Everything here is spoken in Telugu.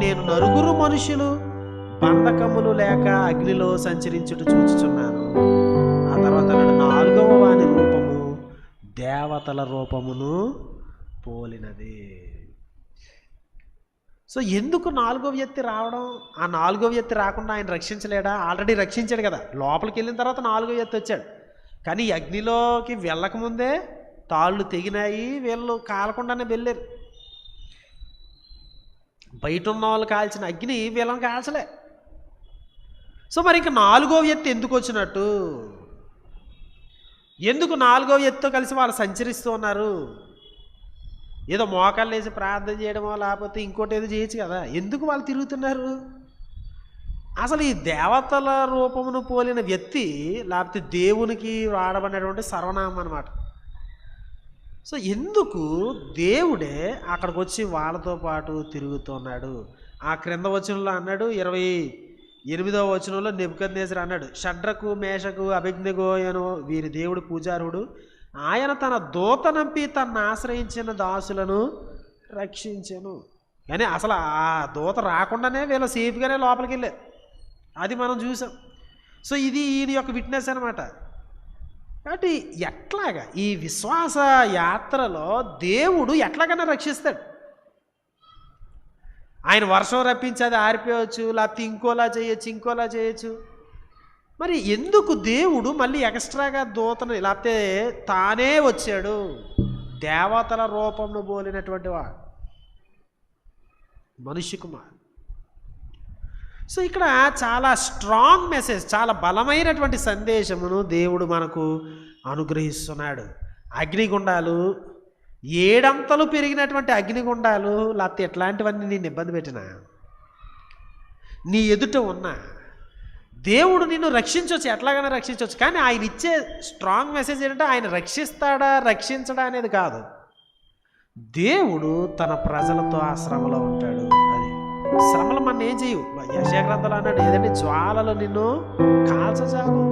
నేను నలుగురు మనుషులు బంధకములు లేక అగ్నిలో సంచరించుట చూచుచున్నాను. ఆ తర్వాత నాలుగవ వాని రూపము దేవతల రూపమును పోలినది. సో ఎందుకు నాలుగో వ్యక్తి రావడం? ఆ నాలుగో వ్యక్తి రాకుండా ఆయన రక్షించలేడా? ఆల్రెడీ రక్షించాడు కదా. లోపలికి వెళ్ళిన తర్వాత నాలుగో వ్యక్తి వచ్చాడు. కానీ అగ్నిలోకి వెళ్ళకముందే తాళ్ళు తెగినాయి వీళ్ళు కాలకుండానే వెళ్ళారు. బయట ఉన్న వాళ్ళు కాల్చిన అగ్ని వీళ్ళని కాల్చలే. సో మరి ఇంకా నాలుగో వ్యక్తి ఎందుకు వచ్చినట్టు? ఎందుకు నాలుగో వ్యక్తితో కలిసి వాళ్ళు సంచరిస్తూ ఉన్నారు? ఏదో మోకాళ్ళు వేసి ప్రార్థన చేయడమో లేకపోతే ఇంకోటి ఏదో చేయొచ్చు కదా? ఎందుకు వాళ్ళు తిరుగుతున్నారు? అసలు ఈ దేవతల రూపమును పోలిన వ్యక్తి లేకపోతే దేవునికి వాడబడినటువంటి సర్వనామం అనమాట సో ఎందుకు దేవుడే అక్కడికి వచ్చి వాళ్ళతో పాటు తిరుగుతున్నాడు? ఆ క్రింద వచనంలో అన్నాడు ఇరవై ఎనిమిదవ వచనంలో నెబుకద్నేసర్ అన్నాడు షడ్రకు మేషకు అభిజ్ఞగోయను వీరి దేవుడు పూజారుడు ఆయన తన దూత నంపి తను ఆశ్రయించిన దాసులను రక్షించను. కానీ అసలు ఆ దూత రాకుండానే వీళ్ళు సేఫ్గానే లోపలికి వెళ్ళారు అది మనం చూసాం. సో ఇది ఈయన యొక్క విట్నెస్ అనమాట కాబట్టి ఎట్లాగా ఈ విశ్వాస యాత్రలో దేవుడు ఎట్లాగైనా రక్షిస్తాడు. ఆయన వర్షం రప్పించి అది ఆరిపోవచ్చు లేకపోతే ఇంకోలా చేయొచ్చు ఇంకోలా చేయొచ్చు. మరి ఎందుకు దేవుడు మళ్ళీ ఎక్స్ట్రాగా దూతను లేకపోతే తానే వచ్చాడు? దేవతల రూపంలో బోలినటువంటి వాడు మనుష్య కుమార్ సో ఇక్కడ చాలా స్ట్రాంగ్ మెసేజ్ చాలా బలమైనటువంటి సందేశమును దేవుడు మనకు అనుగ్రహిస్తున్నాడు. అగ్నిగుండాలు ఏడంతలు పెరిగినటువంటి అగ్నిగుండాలు లేకపోతే ఎట్లాంటివన్నీ నేను ఇబ్బంది పెట్టినా? నీ ఎదుట ఉన్నా దేవుడు నిన్ను రక్షించవచ్చు ఎట్లాగైనా రక్షించవచ్చు కానీ ఆయన ఇచ్చే స్ట్రాంగ్ మెసేజ్ ఏంటంటే ఆయన రక్షిస్తాడా రక్షించడా అనేది కాదు. దేవుడు తన ప్రజలతో ఆ శ్రమలో ఉంటాడు. శ్రమలు మన ఏం చేయవు? యశాగ్రంథాలు అన్నాడు ఏదంటే జ్వాలలు నిన్ను కాల్చజాగు